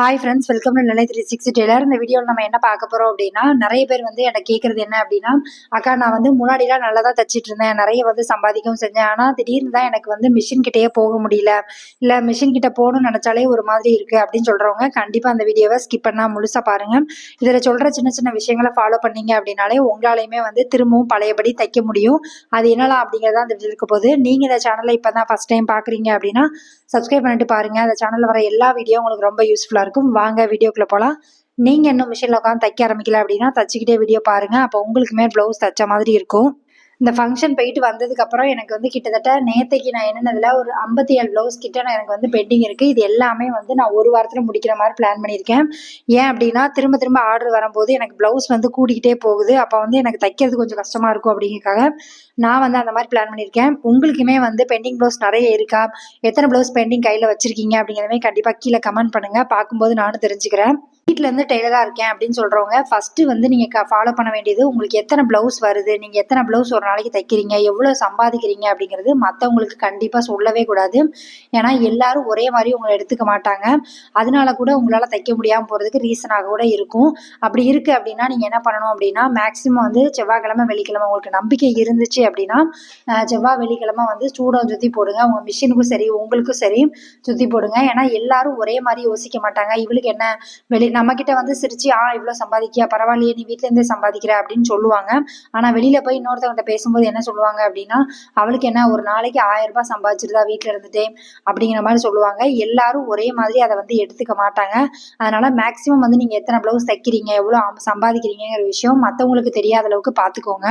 Hi friends welcome to Nilai three sixty tailor இந்த வீடியோவில் நம்ம என்ன பார்க்க போகிறோம் அப்படின்னா நிறைய பேர் வந்து எனக்கு கேட்குறது என்ன அப்படின்னா அக்கா நான் வந்து முன்னாடிலாம் நல்லா தான் தச்சிட்டு இருந்தேன் நிறைய வந்து சம்பாதிக்கவும் செஞ்சேன். ஆனால் திடீர்னு தான் எனக்கு வந்து மிஷின் கிட்டேயே போக முடியல. இல்லை மிஷின் கிட்ட போகணும்னு நினச்சாலே ஒரு மாதிரி இருக்குது அப்படின்னு சொல்கிறவங்க கண்டிப்பாக அந்த வீடியோவை ஸ்கிப் பண்ணால் முழுசாக பாருங்கள் இதில் சொல்கிற சின்ன சின்ன விஷயங்களை ஃபாலோ பண்ணீங்க அப்படின்னாலே உங்களாலையுமே வந்து திரும்பவும் பழையபடி தைக்க முடியும். அது என்னலாம் அப்படிங்கிறத அந்த வீடியோ இருக்க போது நீங்கள் இந்த சேனலை இப்போ தான் ஃபஸ்ட் டைம் பார்க்குறீங்க அப்படின்னா சப்ஸ்கிரைப் பண்ணிட்டு பாருங்கள் அந்த சேனலில் வர எல்லா வீடியோ உங்களுக்கு ரொம்ப யூஸ்ஃபுல்லாக இருக்கும். வாங்க வீடியோக்குள்ளே போகலாம் நீங்கள் இன்னும் மிஷினில் உட்காந்து தைக்க ஆரம்பிக்கல அப்படின்னா தச்சுக்கிட்டே வீடியோ பாருங்கள் அப்போ உங்களுக்குமே ப்ளவுஸ் தைச்ச மாதிரி இருக்கும். இந்த ஃபங்க்ஷன் போயிட்டு வந்ததுக்கப்புறம் எனக்கு வந்து கிட்டத்தட்ட நேத்தைக்கு நான் என்னென்னதில் ஒரு ஐம்பத்தி ஏழு ப்ளவுஸ் கிட்ட நான் எனக்கு வந்து பெண்டிங் இருக்குது இது எல்லாமே வந்து நான் ஒரு வாரத்தில் முடிக்கிற மாதிரி பிளான் பண்ணியிருக்கேன். ஏன் அப்படின்னா திரும்ப திரும்ப ஆர்டர் வரும்போது எனக்கு ப்ளவுஸ் வந்து கூடிக்கிட்டே போகுது. அப்போ வந்து எனக்கு தைக்கிறது கொஞ்சம் கஷ்டமாக இருக்கும் அப்படிங்கிறக்காக நான் வந்து அந்த மாதிரி பிளான் பண்ணியிருக்கேன். உங்களுக்குமே வந்து பெண்டிங் ப்ளவுஸ் நிறைய இருக்கா? எத்தனை ப்ளவுஸ் பெண்டிங் கையில் வச்சிருக்கீங்க அப்படிங்கிறதுமே கண்டிப்பாக கீழே கமெண்ட் பண்ணுங்கள் பார்க்கும்போது நானும் தெரிஞ்சுக்கிறேன். வீட்டிலேருந்து டெய்லராக இருக்கேன் அப்படின்னு சொல்கிறவங்க ஃபஸ்ட்டு வந்து நீங்கள் ஃபாலோ பண்ண வேண்டியது உங்களுக்கு எத்தனை ப்ளவுஸ் வருது நீங்கள் எத்தனை ப்ளவுஸ் ஒரு நாளைக்கு தைக்கிறீங்க எவ்வளோ சம்பாதிக்கிறீங்க அப்படிங்கிறது மற்றவங்களுக்கு கண்டிப்பாக சொல்லவே கூடாது. ஏன்னா எல்லாரும் ஒரே மாதிரி உங்களை எடுத்துக்க மாட்டாங்க. அதனால கூட உங்களால் தைக்க முடியாமல் போகிறதுக்கு ரீசனாக கூட இருக்கும். அப்படி இருக்குது அப்படின்னா நீங்கள் என்ன பண்ணணும் அப்படின்னா மேக்ஸிமம் வந்து செவ்வாய்க்கிழமை வெள்ளிக்கிழமை உங்களுக்கு நம்பிக்கை இருந்துச்சு அப்படின்னா செவ்வாய் வெள்ளிக்கிழமை வந்து சூடம் சுற்றி போடுங்க. உங்கள் மிஷினுக்கும் சரி உங்களுக்கும் சரி சுற்றி போடுங்க. ஏன்னா எல்லாரும் ஒரே மாதிரி யோசிக்க மாட்டாங்க. இவளுக்கு என்ன வெளி நம்ம கிட்ட வந்து சிரிச்சு ஆ இவ்வளோ சம்பாதிக்கியா? பரவாயில்லையே நீ வீட்ல இருந்தே சம்பாதிக்கிற அப்படின்னு சொல்லுவாங்க. ஆனா வெளியில போய் இன்னொருத்தவங்க பேசும்போது என்ன சொல்லுவாங்க அப்படின்னா அவளுக்கு என்ன ஒரு நாளைக்கு ஆயிரம் ரூபாய் சம்பாதிச்சிருந்தா வீட்டுல இருந்துட்டே அப்படிங்கிற மாதிரி சொல்லுவாங்க. எல்லாரும் ஒரே மாதிரி அதை வந்து எடுத்துக்க மாட்டாங்க. அதனால மேக்சிமம் வந்து நீங்க எத்தனை பிளவுஸ் தைக்கிறீங்க எவ்வளவு சம்பாதிக்கிறீங்கிற விஷயம் மற்றவங்களுக்கு தெரியாத அளவுக்கு பாத்துக்கோங்க.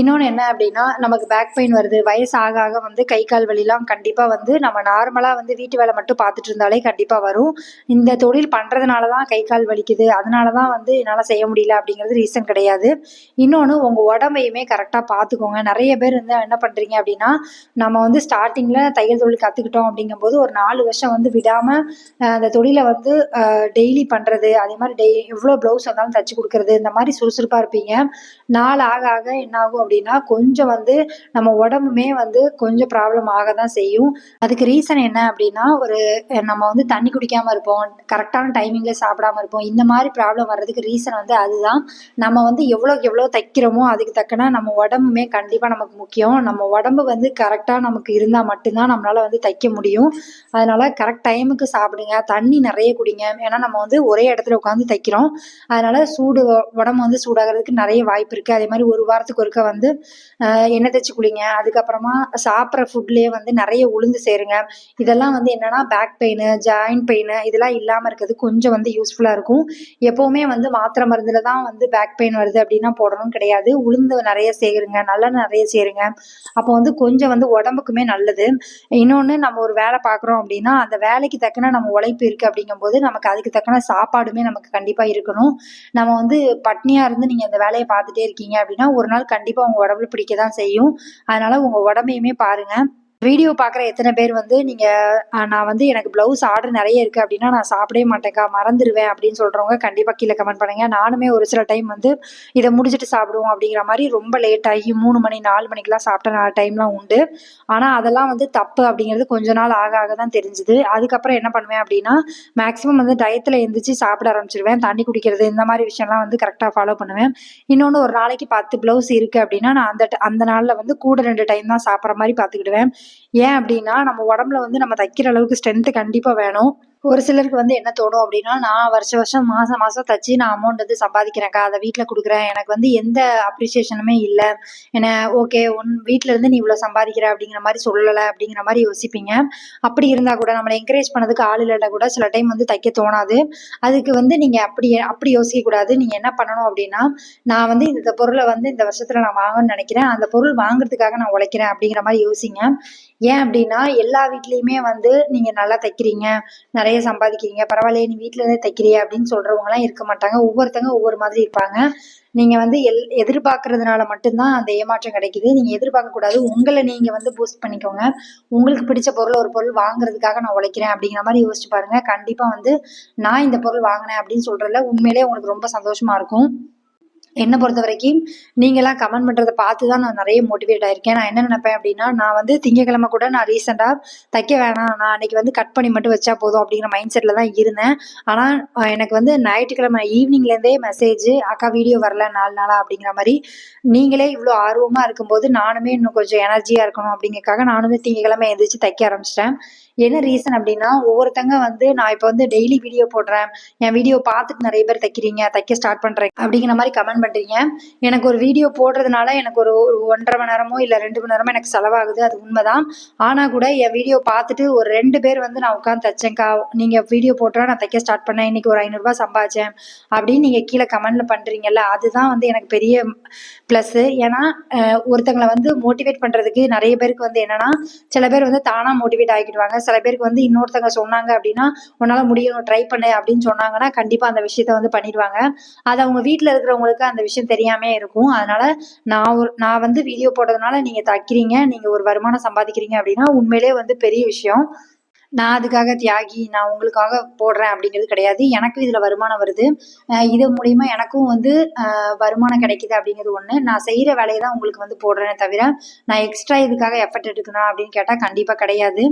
இன்னொன்று என்ன அப்படின்னா நமக்கு பேக் பெயின் வருது வயசு ஆக ஆக வந்து கை கால் வலிலாம் கண்டிப்பாக வந்து நம்ம நார்மலாக வந்து வீட்டு வேலை மட்டும் பார்த்துட்டு இருந்தாலே கண்டிப்பாக வரும். இந்த தொழில் பண்ணுறதுனால தான் கை கால் வலிக்குது அதனால தான் வந்து என்னால் செய்ய முடியல அப்படிங்கிறது ரீசன் கிடையாது. இன்னொன்று உங்கள் உடம்பையுமே கரெக்டாக பார்த்துக்கோங்க. நிறைய பேர் வந்து என்ன பண்ணுறீங்க அப்படின்னா நம்ம வந்து ஸ்டார்டிங்கில் தையல் தொழில் கற்றுக்கிட்டோம் அப்படிங்கும்போது ஒரு நாலு வருஷம் வந்து விடாமல் அந்த தொழிலை வந்து டெய்லி பண்ணுறது அதே மாதிரி டெய் எவ்வளோ ப்ளவுஸ் வந்தாலும் தைச்சி கொடுக்குறது இந்த மாதிரி சுறுசுறுப்பாக இருப்பீங்க. நாள் ஆக ஆக என்ன ஆகும் அப்படின்னா கொஞ்சம் வந்து நம்ம உடம்புமே வந்து கொஞ்சம் ப்ராப்ளம் ஆக தான் செய்யும். அதுக்கு ரீசன் என்ன அப்படின்னா ஒரு நம்ம வந்து தண்ணி குடிக்காமல் இருப்போம் கரெக்டான டைமிங்கில் சாப்பிடாம இருப்போம் இந்த மாதிரி ப்ராப்ளம் வர்றதுக்கு ரீசன் வந்து அதுதான். நம்ம வந்து எவ்வளோக்கு எவ்வளோ தைக்கிறோமோ அதுக்கு தக்கன நம்ம உடம்புமே கண்டிப்பாக நமக்கு முக்கியம். நம்ம உடம்பு வந்து கரெக்டாக நமக்கு இருந்தால் மட்டும்தான் நம்மளால் வந்து தைக்க முடியும். அதனால் கரெக்ட் டைமுக்கு சாப்பிடுங்க. தண்ணி நிறைய குடிங்க. ஏன்னா நம்ம வந்து ஒரே இடத்துல உட்காந்து தைக்கிறோம். அதனால் சூடு உடம்பு வந்து சூடாகிறதுக்கு நிறைய வாய்ப்பு இருக்குது அதே மாதிரி ஒரு வாரத்துக்கு ஒருக்க வந்து எண்ணெய் தேய்ச்சி குளிங்க. அதுக்கப்புறமா சாப்பிட்ற ஃபுட்லேயே வந்து நிறைய உளுந்து சேருங்க. இதெல்லாம் வந்து என்னென்னா பேக் பெயின் ஜாயின்ட் பெயின் இதெல்லாம் இல்லாமல் இருக்கிறது கொஞ்சம் வந்து யூஸ்ஃபுல்லாக இருக்கும். எப்போவுமே வந்து மாத்திரை மருந்தில் தான் வந்து பேக் பெயின் வருது அப்படின்னா போடணும் கிடையாது. உளுந்து நிறைய சேருங்க நல்லெண்ணெய் நிறைய சேருங்க. அப்போ வந்து கொஞ்சம் வந்து உடம்புக்குமே நல்லது. இன்னொன்று நம்ம ஒரு வேலை பார்க்குறோம் அப்படின்னா அந்த வேலைக்கு தக்கன நம்ம உழைப்பு இருக்குது அப்படிங்கும்போது நமக்கு அதுக்கு தக்கன சாப்பாடுமே நமக்கு கண்டிப்பாக இருக்கணும். நம்ம வந்து பட்னியாக இருந்து நீங்கள் அந்த வேலையை பார்த்துட்டே இருக்கீங்க அப்படின்னா ஒரு நாள் கண்டிப்பாக உங்கள் உடம்புல பிடிக்க தான் செய்யும். அதனால உங்கள் உடம்பையுமே பாருங்கள் வீடியோ பார்க்குற எத்தனை பேர் வந்து நீங்கள் நான் வந்து எனக்கு ப்ளவுஸ் ஆர்டர் நிறைய இருக்குது அப்படின்னா நான் சாப்பிடவே மாட்டேங்க்கா மறந்துடுவேன் அப்படின்னு சொல்கிறவங்க கண்டிப்பாக கீழே கமெண்ட் பண்ணுங்கள் நானுமே ஒரு சில டைம் வந்து இதை முடிச்சுட்டு சாப்பிடுவோம் அப்படிங்கிற மாதிரி ரொம்ப லேட் ஆகி மூணு மணி நாலு மணிக்கெலாம் சாப்பிட்ட டைம்லாம் உண்டு. ஆனால் அதெல்லாம் வந்து தப்பு அப்படிங்கிறது கொஞ்ச நாள் ஆக ஆக தான் தெரிஞ்சுது. அதுக்கப்புறம் என்ன பண்ணுவேன் அப்படின்னா மேக்ஸிமம் வந்து டயத்தில் எழுந்திரிச்சு சாப்பிட ஆரம்பிச்சிருவேன். தண்ணி குடிக்கிறது இந்த மாதிரி விஷயம்லாம் வந்து கரெக்டாக ஃபாலோ பண்ணுவேன். இன்னொன்று ஒரு நாளைக்கு பத்து ப்ளவுஸ் இருக்குது அப்படின்னா நான் அந்த அந்த நாளில் வந்து கூட ரெண்டு டைம் தான் சாப்பிட்ற மாதிரி பார்த்துக்கிடுவேன். ஏன் அப்படின்னா நம்ம உடம்புல வந்து நம்ம தைக்கிற அளவுக்கு ஸ்ட்ரென்த்து கண்டிப்பாக வேணும். ஒரு சிலருக்கு வந்து என்ன தோணும் அப்படின்னா நான் வருஷ வருஷம் மாதம் மாதம் தச்சு நான் அமௌண்ட் வந்து சம்பாதிக்கிறேன்க்கா அதை வீட்டில் கொடுக்குறேன். எனக்கு வந்து எந்த அப்ரிசியேஷனுமே இல்லை. என்ன ஓகே உன் வீட்டில் இருந்து நீ இவ்வளோ சம்பாதிக்கிற அப்படிங்கிற மாதிரி சொல்லலை அப்படிங்கிற மாதிரி யோசிப்பீங்க. அப்படி இருந்தால் கூட நம்மளை என்கரேஜ் பண்ணதுக்கு ஆள் இல்லைன்னா கூட சில டைம் வந்து தைக்க தோணாது. அதுக்கு வந்து நீங்கள் அப்படி அப்படி யோசிக்கக்கூடாது நீங்கள் என்ன பண்ணணும் அப்படின்னா நான் வந்து இந்த பொருளை வந்து இந்த வருஷத்தில் நான் வாங்கணும்னு நினைக்கிறேன். அந்த பொருள் வாங்குறதுக்காக நான் உழைக்கிறேன் அப்படிங்கிற மாதிரி யோசிங்க. ஏன் அப்படின்னா எல்லா வீட்லேயுமே வந்து நீங்கள் நல்லா தைக்கிறீங்க நிறைய சம்பாதிக்கிறீங்க பரவாயில்லையே நீ வீட்டில் இருந்தே தைக்கிறிய அப்படின்னு சொல்கிறவங்களாம் இருக்க மாட்டாங்க. ஒவ்வொருத்தங்க ஒவ்வொரு மாதிரி இருப்பாங்க. நீங்கள் வந்து எல் எதிர்பார்க்கறதுனால மட்டும்தான் அந்த ஏமாற்றம் கிடைக்குது. நீங்கள் எதிர்பார்க்கக்கூடாது உங்களை நீங்கள் வந்து பூஸ்ட் பண்ணிக்கோங்க. உங்களுக்கு பிடிச்ச பொருள் ஒரு பொருள் வாங்குறதுக்காக நான் உழைக்கிறேன் அப்படிங்கிற மாதிரி யோசிச்சு பாருங்கள் கண்டிப்பாக வந்து நான் இந்த பொருள் வாங்கினேன் அப்படின்னு சொல்கிறதுல உண்மையிலே உங்களுக்கு ரொம்ப சந்தோஷமாக இருக்கும். என்னை பொறுத்த வரைக்கும் நீங்களாம் கமெண்ட் பண்ணுறத பார்த்து தான் நான் நிறைய மோட்டிவேட் ஆயிருக்கேன். நான் என்ன நினைப்பேன் அப்படின்னா நான் வந்து திங்கக்கிழமை கூட நான் ரீசெண்டாக தைக்க வேணாம். நான் அன்னைக்கு வந்து கட் பண்ணி மட்டும் வச்சா போதும் அப்படிங்கிற மைண்ட் செட்டில் தான் இருந்தேன். ஆனால் எனக்கு வந்து ஞாயிற்றுக்கிழமை ஈவினிங்லேருந்தே மெசேஜ் அக்கா வீடியோ வரல நாலு நாளா? அப்படிங்கிற மாதிரி நீங்களே இவ்வளோ ஆர்வமாக இருக்கும்போது நானுமே இன்னும் கொஞ்சம் எனர்ஜியாக இருக்கணும் அப்படிங்கிறக்காக நானுமே திங்கக்கிழமை எழுந்திரிச்சு தைக்க ஆரம்பிச்சிட்டேன். என்ன ரீசன் அப்படின்னா ஒவ்வொருத்தங்க வந்து நான் இப்போ வந்து டெய்லி வீடியோ போடுறேன். என் வீடியோ பார்த்துட்டு நிறைய பேர் தைக்கிறீங்க தைக்க ஸ்டார்ட் பண்ணுறேன் அப்படிங்கிற மாதிரி கமெண்ட் பண்ணுறீங்க எனக்கு ஒரு வீடியோ போடுறதுனால எனக்கு ஒரு ஒரு ஒன்றரை மணி நேரமோ இல்லை ரெண்டு மணி நேரமோ எனக்கு செலவாகுது. அது உண்மைதான். ஆனால் கூட என் வீடியோ பார்த்துட்டு ஒரு ரெண்டு பேர் வந்து நான் உட்காந்து தைச்சேங்க்கா நீங்கள் வீடியோ போட்டா நான் தைக்க ஸ்டார்ட் பண்ணேன். இன்னைக்கு ஒரு ஐநூறுரூவா சம்பாதிச்சேன் அப்படின்னு நீங்கள் கீழே கமெண்டில் பண்ணுறீங்கல்ல அதுதான் வந்து எனக்கு பெரிய ப்ளஸ்ஸு ஏன்னா ஒருத்தங்களை வந்து மோட்டிவேட் பண்ணுறதுக்கு நிறைய பேருக்கு வந்து என்னன்னா சில பேர் வந்து தானாக மோட்டிவேட் ஆகிடுவாங்க. சில பேருக்கு வந்து இன்னொருத்தங்க சொன்னாங்க அப்படின்னா உன்னால் முடியும் ட்ரை பண்ணு அப்படின்னு சொன்னாங்கன்னா கண்டிப்பாக அந்த விஷயத்த வந்து பண்ணிடுவாங்க. அது அவங்க வீட்டில் இருக்கிறவங்களுக்கு அந்த விஷயம் தெரியாமே இருக்கும். அதனால நான் ஒரு நான் வந்து வீடியோ போடுறதுனால நீங்க தைக்கிறீங்க நீங்க ஒரு வருமானம் சம்பாதிக்கிறீங்க அப்படின்னா உண்மையிலே வந்து பெரிய விஷயம். நான் அதுக்காக தியாகி நான் உங்களுக்காக போடுறேன் அப்படிங்கிறது கிடையாது. எனக்கும் இதில் வருமானம் வருது. இது மூலிமா எனக்கும் வந்து வருமானம் கிடைக்குது அப்படிங்கிறது ஒன்று நான் செய்கிற வேலையை தான் உங்களுக்கு வந்து போடுறேனே தவிர நான் எக்ஸ்ட்ரா இதுக்காக எஃபர்ட் எடுக்கணும் அப்படின்னு கேட்டால் கண்டிப்பாக கிடையாது.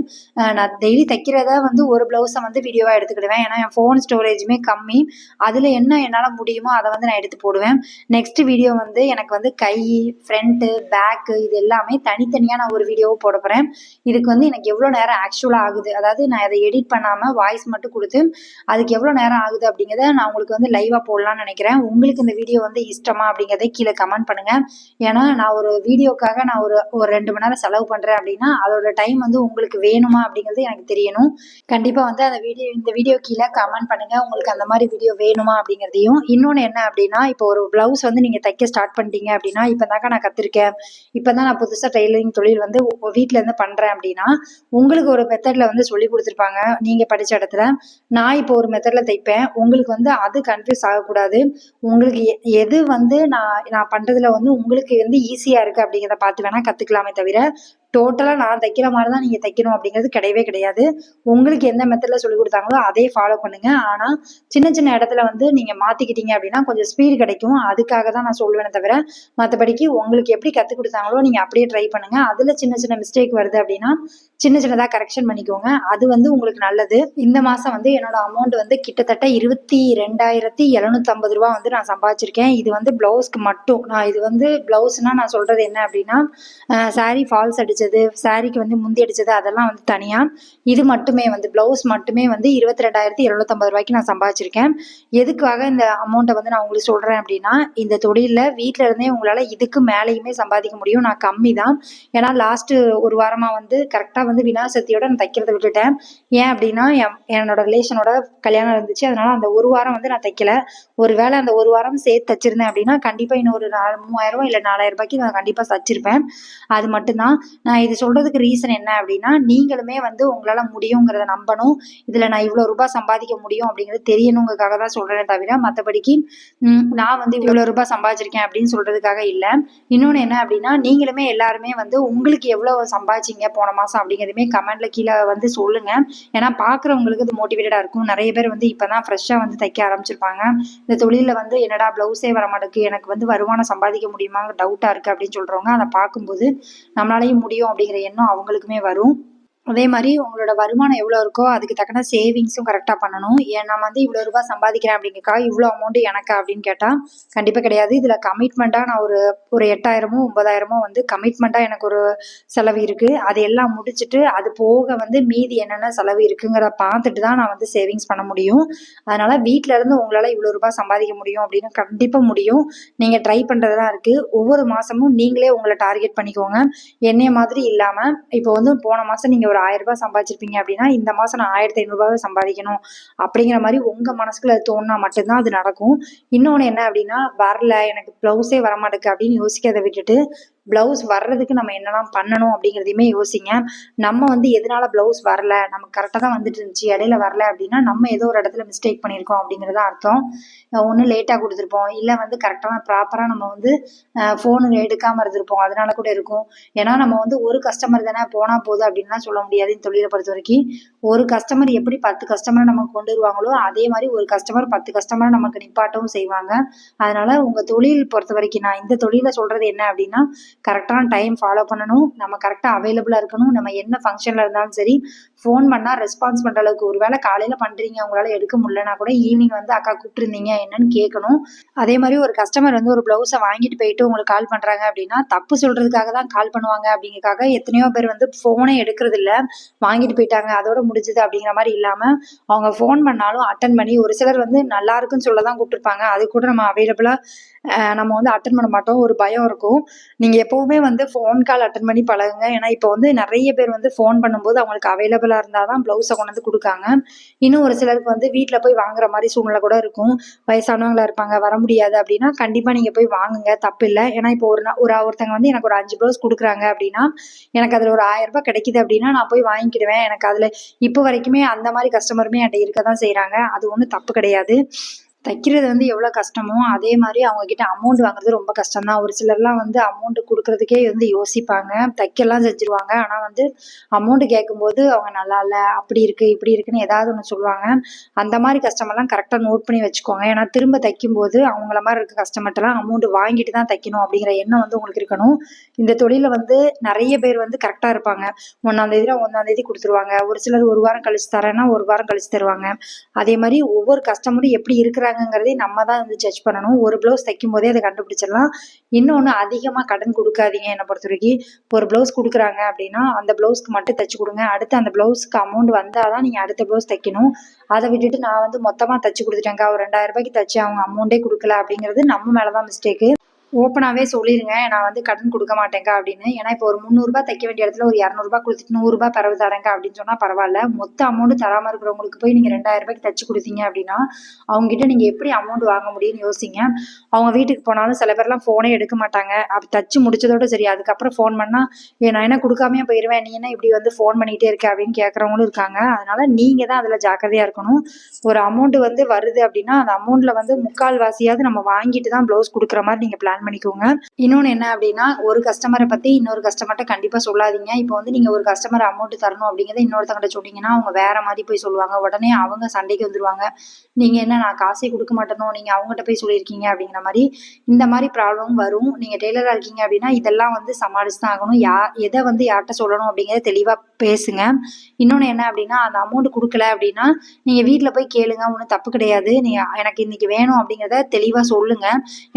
நான் டெய்லி தைக்கிறத வந்து ஒரு ப்ளவுஸை வந்து வீடியோவாக எடுத்துக்கிடுவேன். ஏன்னா என் ஃபோன் ஸ்டோரேஜுமே கம்மி. அதில் என்ன என்னால் முடியுமோ அதை வந்து நான் எடுத்து போடுவேன். நெக்ஸ்ட் வீடியோ வந்து எனக்கு வந்து கை ஃப்ரண்ட்டு பேக்கு இது எல்லாமே தனித்தனியாக நான் ஒரு வீடியோவை போட போகிறேன் இதுக்கு வந்து எனக்கு எவ்வளோ நேரம் ஆக்சுவலாக ஆகுது? அதாவது அதாவது நான் அதை எடிட் பண்ணாமல் வாய்ஸ் மட்டும் கொடுத்து அதுக்கு எவ்வளோ நேரம் ஆகுது அப்படிங்கிறத நான் உங்களுக்கு வந்து லைவாக போடலாம்னு நினைக்கிறேன். உங்களுக்கு இந்த வீடியோ வந்து இஷ்டமா அப்படிங்கிறத கீழே கமெண்ட் பண்ணுங்கள் ஏன்னா நான் ஒரு வீடியோக்காக நான் ஒரு ஒரு ரெண்டு மணி நேரம் செலவு பண்ணுறேன் அப்படின்னா அதோட டைம் வந்து உங்களுக்கு வேணுமா அப்படிங்கிறது எனக்கு தெரியணும். கண்டிப்பாக வந்து அந்த வீடியோ இந்த வீடியோ கீழே கமெண்ட் பண்ணுங்கள் உங்களுக்கு அந்த மாதிரி வீடியோ வேணுமா அப்படிங்கிறதையும். இன்னொன்று என்ன அப்படின்னா இப்போ ஒரு ப்ளவுஸ் வந்து நீங்கள் தைக்க ஸ்டார்ட் பண்ணிட்டீங்க அப்படின்னா இப்போ தாக்கா நான் கற்றுருக்கேன் இப்போ தான் நான் புதுசாக டெய்லரிங் தொழில் வந்து வீட்டில் இருந்து பண்ணுறேன் அப்படின்னா உங்களுக்கு ஒரு மெத்தடில் வந்து சொல்லி கொடுத்துருப்பாங்க. நீங்கள் படித்த இடத்துல நான் இப்போ ஒரு மெத்தடில் தைப்பேன். உங்களுக்கு வந்து அது கன்ஃபியூஸ் ஆகக்கூடாது. உங்களுக்கு எ- எது வந்து நான் நான் பண்ணுறதுல வந்து உங்களுக்கு வந்து ஈஸியாக இருக்குது அப்படிங்கிறத பார்த்து வேணால் கற்றுக்கலாமே தவிர டோட்டலாக நான் தைக்கிற மாதிரி தான் நீங்கள் தைக்கணும் அப்படிங்கிறது கிடையவே கிடையாது. உங்களுக்கு எந்த மெத்தடில் சொல்லி கொடுத்தாங்களோ அதே ஃபாலோ பண்ணுங்க. ஆனால் சின்ன சின்ன இடத்துல வந்து நீங்கள் மாற்றிக்கிட்டீங்க அப்படின்னா கொஞ்சம் ஸ்பீடு கிடைக்கும். அதுக்காக தான் நான் சொல்லுவேனே தவிர மற்றபடிக்கு உங்களுக்கு எப்படி கற்றுக் கொடுத்தாங்களோ நீங்கள் அப்படியே ட்ரை பண்ணுங்கள் அதில் சின்ன சின்ன மிஸ்டேக் வருது அப்படின்னா சின்ன சின்னதாக கரெக்ஷன் பண்ணிக்கோங்க. அது வந்து உங்களுக்கு நல்லது. இந்த மாதம் வந்து என்னோட அமௌண்ட் வந்து கிட்டத்தட்ட இருபத்தி ரெண்டாயிரத்தி எழுநூத்தம்பது ரூபா வந்து நான் சம்பாதிச்சிருக்கேன். இது வந்து ப்ளவுஸ்க்கு மட்டும். நான் இது வந்து ப்ளவுஸ்னா நான் சொல்கிறது என்ன அப்படின்னா சாரீ ஃபால்ஸ் அடித்தது சாரீக்கு வந்து முந்தி அடித்தது அதெல்லாம் வந்து தனியாக இது மட்டுமே வந்து ப்ளவுஸ் மட்டுமே வந்து இருபத்தி ரெண்டாயிரத்தி எழுநூத்தம்பது ரூபாய்க்கு நான் சம்பாதிச்சிருக்கேன். எதுக்காக இந்த அமௌண்ட்டை வந்து நான் உங்களுக்கு சொல்கிறேன் அப்படின்னா இந்த தொழிலில் வீட்டில் இருந்தே உங்களால் இதுக்கு மேலேயுமே சம்பாதிக்க முடியும். நான் கம்மி தான் ஏன்னா லாஸ்ட்டு ஒரு வாரமாக வந்து கரெக்டாக வந்து விநாசக்தியோட நான் தைக்கிறத விட்டுட்டேன். ஏன் அப்படின்னா என் என்னோட ரிலேஷனோட கல்யாணம் இருந்துச்சு அதனால அந்த ஒரு வாரம் வந்து நான் தைக்கல. ஒருவேளை அந்த ஒரு வாரம் சேர்த்து தச்சிருந்தேன் அப்படின்னா கண்டிப்பாக இன்னொரு நாலு மூவாயிரம் ரூபாய் இல்லை நாலாயிரம் ரூபாய்க்கு நான் கண்டிப்பாக தச்சிருப்பேன். அது மட்டும்தான். நான் இது சொல்கிறதுக்கு ரீசன் என்ன அப்படின்னா நீங்களுமே வந்து உங்களால் முடியுங்கிறத நம்பணும். இதில் நான் இவ்வளோ ரூபாய் சம்பாதிக்க முடியும் அப்படிங்கிறது தெரியணுங்கிறதுக்காக தான் சொல்கிறேனே தவிர மற்றபடிக்கு நான் வந்து இவ்வளோ ரூபாய் சம்பாதிச்சிருக்கேன் அப்படின்னு சொல்கிறதுக்காக இல்லை. இன்னொன்று என்ன அப்படின்னா நீங்களுமே எல்லாருமே வந்து உங்களுக்கு எவ்வளோ சம்பாதிச்சீங்க போன மாதம் அப்படிங்கிறதுமே கமெண்ட்ல கீழே வந்து சொல்லுங்க. ஏன்னா பார்க்குறவங்களுக்கு இது மோட்டிவேட்டடாக இருக்கும். நிறைய பேர் வந்து இப்போ தான் ஃப்ரெஷ்ஷாக வந்து தைக்க ஆரம்பிச்சிருப்பாங்க. இந்த தொழிலில் வந்து என்னடா ப்ளவுஸே வர மாட்டேங்குது எனக்கு வந்து வருமானம் சம்பாதிக்க முடியுமா டவுட்டாக இருக்குது அப்படின்னு சொல்கிறவங்க அதை பார்க்கும்போது நம்மளாலையும் முடியும் அப்படிங்கிற எண்ணம் அவங்களுக்குமே வரும். அதே மாதிரி உங்களோட வருமானம் எவ்வளோ இருக்கோ அதுக்கு தக்கன சேவிங்ஸும் கரெக்டாக பண்ணணும். ஏன் நான் வந்து இவ்வளோ ரூபாய் சம்பாதிக்கிறேன் அப்படிங்கக்கா இவ்வளோ அமௌண்ட் எனக்கா அப்படின்னு கேட்டால் கண்டிப்பாக கிடையாது. இதில் கமிட்மெண்ட்டாக நான் ஒரு ஒரு எட்டாயிரமோ ஒன்பதாயிரமோ வந்து கமிட்மெண்ட்டாக எனக்கு ஒரு செலவு இருக்குது அது எல்லாம் முடிச்சுட்டு அது போக வந்து மீதி என்னென்ன செலவு இருக்குங்கிறத பார்த்துட்டு தான் நான் வந்து சேவிங்ஸ் பண்ண முடியும். அதனால் வீட்டில் இருந்து உங்களால் இவ்வளோ ரூபாய் சம்பாதிக்க முடியும் அப்படின்னு கண்டிப்பாக முடியும். நீங்கள் ட்ரை பண்ணுறதெல்லாம் இருக்குது ஒவ்வொரு மாதமும் நீங்களே உங்களை டார்கெட் பண்ணிக்கோங்க. என்னைய மாதிரி இல்லாமல் இப்போ வந்து போன மாதம் நீங்கள் ஒரு ஆயிரம் ரூபாய் சம்பாதிச்சிருப்பீங்க அப்படின்னா இந்த மாதம் நான் ஆயிரத்தி ஐநூறுரூபாவை சம்பாதிக்கணும் அப்படிங்கிற மாதிரி உங்கள் மனசுக்குள்ள அது தோணுனா மட்டும்தான் அது நடக்கும். இன்னொன்று என்ன அப்படின்னா வரல எனக்கு ப்ளவுஸே வரமாட்டேக்கு அப்படின்னு யோசிக்கிறத விட்டுட்டு ப்ளவுஸ் வர்றதுக்கு நம்ம என்னலாம் பண்ணணும் அப்படிங்கிறதையுமே யோசிங்க. நம்ம வந்து எதனால ப்ளவுஸ் வரல? நமக்கு கரெக்டாக தான் வந்துட்டு இருந்துச்சு. இடையில வரல அப்படின்னா நம்ம ஏதோ ஒரு இடத்துல மிஸ்டேக் பண்ணியிருக்கோம் அப்படிங்கிறது அர்த்தம். ஒன்று லேட்டாக கொடுத்துருப்போம். இல்லை வந்து கரெக்டாக ப்ராப்பராக நம்ம வந்து ஃபோனு எடுக்காமல் இருந்திருப்போம். அதனால கூட இருக்கும். ஏன்னா நம்ம வந்து ஒரு கஸ்டமர் தானே போனால் போதும் அப்படின்லாம் சொல்ல முடியாது இந்த தொழிலை பொறுத்த வரைக்கும். ஒரு கஸ்டமர் எப்படி பத்து கஸ்டமரை நமக்கு கொண்டு வருவாங்களோ அதே மாதிரி ஒரு கஸ்டமர் பத்து கஸ்டமரை நமக்கு நிப்பாட்டவும் செய்வாங்க. அதனால உங்கள் தொழில் பொறுத்த வரைக்கும் நான் இந்த தொழிலை சொல்கிறது என்ன அப்படின்னா கரெக்டான டைம் ஃபாலோ பண்ணணும். நம்ம கரெக்டாக அவைலபிளாக இருக்கணும். நம்ம என்ன ஃபங்க்ஷனில் இருந்தாலும் சரி ஃபோன் பண்ணால் ரெஸ்பான்ஸ் பண்ணுற அளவுக்கு ஒரு வேளை காலையில் பண்ணுறீங்க உங்களால் எடுக்க முடியலனா கூட ஈவினிங் வந்து அக்கா கூப்பிட்டுருந்தீங்க என்னன்னு கேட்கணும். அதே மாதிரி ஒரு கஸ்டமர் வந்து ஒரு ப்ளவுஸை வாங்கிட்டு போயிட்டு உங்களுக்கு கால் பண்ணுறாங்க அப்படின்னா தப்பு சொல்கிறதுக்காக தான் கால் பண்ணுவாங்க அப்படிங்கறக்காக எத்தனையோ பேர் வந்து ஃபோனே எடுக்கிறது இல்லை. வாங்கிட்டு போயிட்டாங்க அதோட முடிஞ்சது அப்படிங்கிற மாதிரி இல்லாமல் அவங்க ஃபோன் பண்ணாலும் அட்டன் பண்ணி ஒரு சிலர் வந்து நல்லா இருக்குன்னு சொல்ல தான் கூப்பிட்டுருப்பாங்க. அது கூட நம்ம அவைலபிளாக நம்ம வந்து அட்டன் பண்ண மாட்டோம். ஒரு பயம் இருக்கும். நீங்கள் எப்போ எப்போவுமே வந்து ஃபோன் கால் அட்டன் பண்ணி பழகுங்க. ஏன்னா இப்போ வந்து நிறைய பேர் வந்து ஃபோன் பண்ணும்போது அவங்களுக்கு அவைலபிளாக இருந்தால் தான் ப்ளவுஸை கொண்டு வந்து கொடுக்காங்க. இன்னும் ஒரு சிலருக்கு வந்து வீட்டில் போய் வாங்குற மாதிரி சூழ்நிலை கூட இருக்கும். வயசானவங்களா இருப்பாங்க வர முடியாது அப்படின்னா கண்டிப்பாக நீங்கள் போய் வாங்குங்க. தப்பு இல்லை. ஏன்னா இப்போ ஒரு நா- ஒரு ஒருத்தங்க வந்து எனக்கு ஒரு அஞ்சு ப்ளவுஸ் கொடுக்குறாங்க அப்படின்னா எனக்கு அதில் ஒரு ஆயிரம் ரூபாய் கிடைக்குது அப்படின்னா நான் போய் வாங்கிக்கிடுவேன். எனக்கு அதில் இப்போ வரைக்குமே அந்த மாதிரி கஸ்டமருமே என்கிட்ட இருக்க தான் செய்கிறாங்க அது ஒன்றும் தப்பு கிடையாது. தைக்கிறது வந்து எவ்வளோ கஷ்டமோ அதே மாதிரி அவங்க கிட்ட அமௌண்ட் வாங்குறது ரொம்ப கஷ்டம் தான் ஒரு சிலர்லாம் வந்து அமௌண்ட் கொடுக்கறதுக்கே வந்து யோசிப்பாங்க. தைக்கலாம் செஞ்சுருவாங்க. ஆனால் வந்து அமௌண்ட் கேட்கும்போது அவங்க நல்லா இல்லை அப்படி இருக்குது இப்படி இருக்குன்னு ஏதாவது ஒன்று சொல்லுவாங்க. அந்த மாதிரி கஸ்டமர்லாம் கரெக்டாக நோட் பண்ணி வச்சுக்கோங்க. ஏன்னா திரும்ப தைக்கும்போது அவங்கள மாதிரி இருக்க கஸ்டமர்ட்டெல்லாம் அமௌண்ட் வாங்கிட்டு தான் தைக்கணும் அப்படிங்கிற எண்ணம் வந்து உங்களுக்கு இருக்கணும். இந்த தொழிலில் வந்து நிறைய பேர் வந்து கரெக்டாக இருப்பாங்க. ஒன்றாம் தேதியில் ஒன்றாம் தேதி கொடுத்துருவாங்க. ஒரு சிலர் ஒரு வாரம் கழிச்சு தரேன்னா ஒரு வாரம் கழிச்சு தருவாங்க. அதே மாதிரி ஒவ்வொரு கஸ்டமரும் எப்படி இருக்கிறாங்கங்கிறதே நம்ம தான் வந்து ஜட்ஜ் பண்ணணும். ஒரு ப்ளவுஸ் தைக்கும் போதே அதை கண்டுபிடிச்சிடலாம். இன்னொன்று அதிகமாக கடன் கொடுக்காதீங்க என்னை பொறுத்த வரைக்கும் ஒரு ப்ளவுஸ் கொடுக்குறாங்க அப்படின்னா அந்த ப்ளவுஸ்க்கு மட்டும் தைச்சு கொடுங்க. அடுத்து அந்த ப்ளவுஸ்க்கு அமௌண்ட் வந்தால் தான் நீங்கள் அடுத்த ப்ளவுஸ் தைக்கணும். அதை விட்டுட்டு நான் வந்து மொத்தமாக தைச்சு கொடுத்துட்டேங்க ஒரு ரெண்டாயிரம் ரூபாய்க்கு தைச்சு அவங்க அமௌண்ட்டே கொடுக்கல அப்படிங்கிறது நம்ம மேலே தான் மிஸ்டேக்கு ஓப்பனாகவே சொல்லிடுங்க நான் வந்து கடன் கொடுக்க மாட்டேங்க அப்படின்னு. ஏன்னா இப்போ ஒரு முந்நூறுரூபா தைக்க வேண்டிய இடத்துல ஒரு இரநூறுபா கொடுத்துட்டு நூறுரூபா பரவு தரேங்க அப்படின்னு சொன்னால் பரவாயில்ல. மொத்த அமௌண்ட் தராமல் இருக்கிறவங்களுக்கு போய் நீங்கள் ரெண்டாயிரம் ரூபாய்க்கு தைச்சு கொடுத்தீங்க அப்படின்னா அவங்ககிட்ட நீங்கள் எப்படி அமௌண்ட் வாங்க முடியும்னு யோசிங்க. அவங்க வீட்டுக்கு போனாலும் சில பேர்லாம் ஃபோனே எடுக்க மாட்டாங்க. அப்படி தச்சு முடிச்சதோட சரி அதுக்கப்புறம் ஃபோன் பண்ணால் ஏ நான் என்ன கொடுக்காமையே போயிடுவேன் நீ என்ன இப்படி வந்து ஃபோன் பண்ணிகிட்டே இருக்க? அப்படின்னு கேட்குறவங்களும் இருக்காங்க. அதனால் நீங்கள் தான் அதில் ஜாக்கிரதையாக இருக்கணும். ஒரு அமௌண்ட் வந்து வருது அப்படின்னா அந்த அமௌண்ட்டில் வந்து முக்கால் வாசியாவது நம்ம வாங்கிட்டு தான் ப்ளவுஸ் கொடுக்குற மாதிரி நீங்கள் பிளான் பண்ணிக்கோங்க. இன்னொன்று என்ன அப்படின்னா ஒரு கஸ்டமரை பற்றி இன்னொரு கஸ்டமர்கிட்ட கண்டிப்பாக சொல்லாதீங்க. இப்போ வந்து நீங்கள் ஒரு கஸ்டமர் அமௌண்ட் தரணும் அப்படிங்கிறத இன்னொருத்தங்கிட்ட சொன்னீங்கன்னா அவங்க வேற மாதிரி போய் சொல்லுவாங்க. உடனே அவங்க சண்டைக்கு வந்துருவாங்க. நீங்கள் என்ன நான் காசே கொடுக்க மாட்டேனோ? நீங்கள் அவங்ககிட்ட போய் சொல்லியிருக்கீங்க அப்படிங்கிற மாதிரி இந்த மாதிரி ப்ராப்ளம் வரும். நீங்கள் டெய்லராக இருக்கீங்க அப்படின்னா இதெல்லாம் வந்து சமாளிச்சு தான் ஆகணும். யா எதை வந்து யார்கிட்ட சொல்லணும் அப்படிங்கிறத தெளிவாக பேசுங்க. இன்னொன்று என்ன அப்படின்னா அந்த அமௌண்ட் கொடுக்கல அப்படின்னா நீங்கள் வீட்டில் போய் கேளுங்க. ஒன்றும் தப்பு கிடையாது. நீங்கள் எனக்கு இன்னைக்கு வேணும் அப்படிங்கிறத தெளிவாக சொல்லுங்க.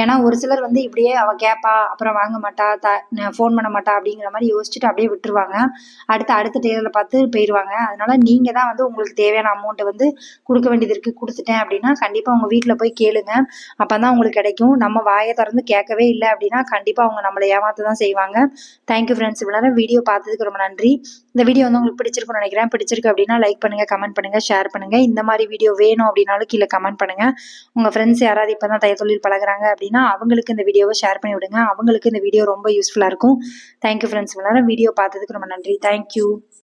ஏன்னா ஒரு சிலர் வந்து அப்படியே அவ கேட்பா அப்புறம் வாங்க மாட்டா த ஃபோன் பண்ண மாட்டா அப்படிங்கிற மாதிரி யோசிச்சுட்டு அப்படியே விட்டுருவாங்க. அடுத்து அடுத்த டெய்லரில் பார்த்து போயிடுவாங்க அதனால நீங்கள் தான் வந்து உங்களுக்கு தேவையான அமௌண்ட்டை வந்து கொடுக்க வேண்டியது இருக்குது கொடுத்துட்டேன் அப்படின்னா கண்டிப்பாக உங்கள் வீட்டில் போய் கேளுங்க. அப்போ தான் உங்களுக்கு கிடைக்கும். நம்ம வாயை திறந்து கேட்கவே இல்லை அப்படின்னா கண்டிப்பாக அவங்க நம்மளை ஏமாத்த தான் செய்வாங்க தேங்க்யூ ஃப்ரெண்ட்ஸ் இவ்வளோ வீடியோ பார்த்ததுக்கு ரொம்ப நன்றி. இந்த வீடியோ வந்து உங்களுக்கு பிடிச்சிருக்கும்னு நினைக்கிறேன். பிடிச்சிருக்கு அப்படின்னா லைக் பண்ணுங்க கமெண்ட் பண்ணுங்க ஷேர் பண்ணுங்க. இந்த மாதிரி வீடியோ வேணும் அப்படின்னாலும் கீழே கமெண்ட் பண்ணுங்க. உங்க ஃப்ரெண்ட்ஸ் யாராவது இப்போ தான் தையல் தொழில் பழகுறாங்க அப்படின்னா அவங்களுக்கு இந்த வீடியோவை ஷேர் பண்ணி விடுங்க. அவங்களுக்கு இந்த வீடியோ ரொம்ப யூஸ்ஃபுல்லாக இருக்கும். தேங்க்யூ ஃப்ரெண்ட்ஸ் எல்லாரும் வீடியோ பார்த்ததுக்கு ரொம்ப நன்றி. தேங்க்யூ